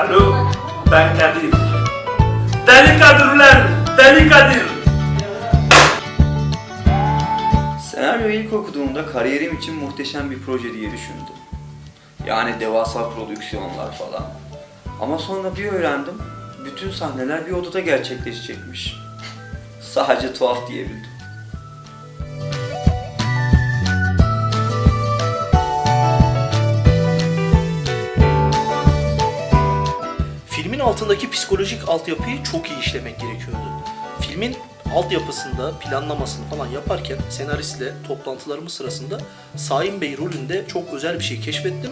Alo, ben Kadir. Deli Kadir Deli Kadir. Senaryoyu ilk okuduğumda kariyerim için muhteşem bir proje diye düşündüm. Yani devasa prodüksiyonlar falan. Ama sonra bir öğrendim, bütün sahneler bir odada gerçekleşecekmiş. Sadece tuhaf diyebildim. Filmin altındaki psikolojik altyapıyı çok iyi işlemek gerekiyordu. Filmin altyapısında planlamasını falan yaparken senaristle toplantılarımız sırasında Saim Bey rolünde çok özel bir şey keşfettim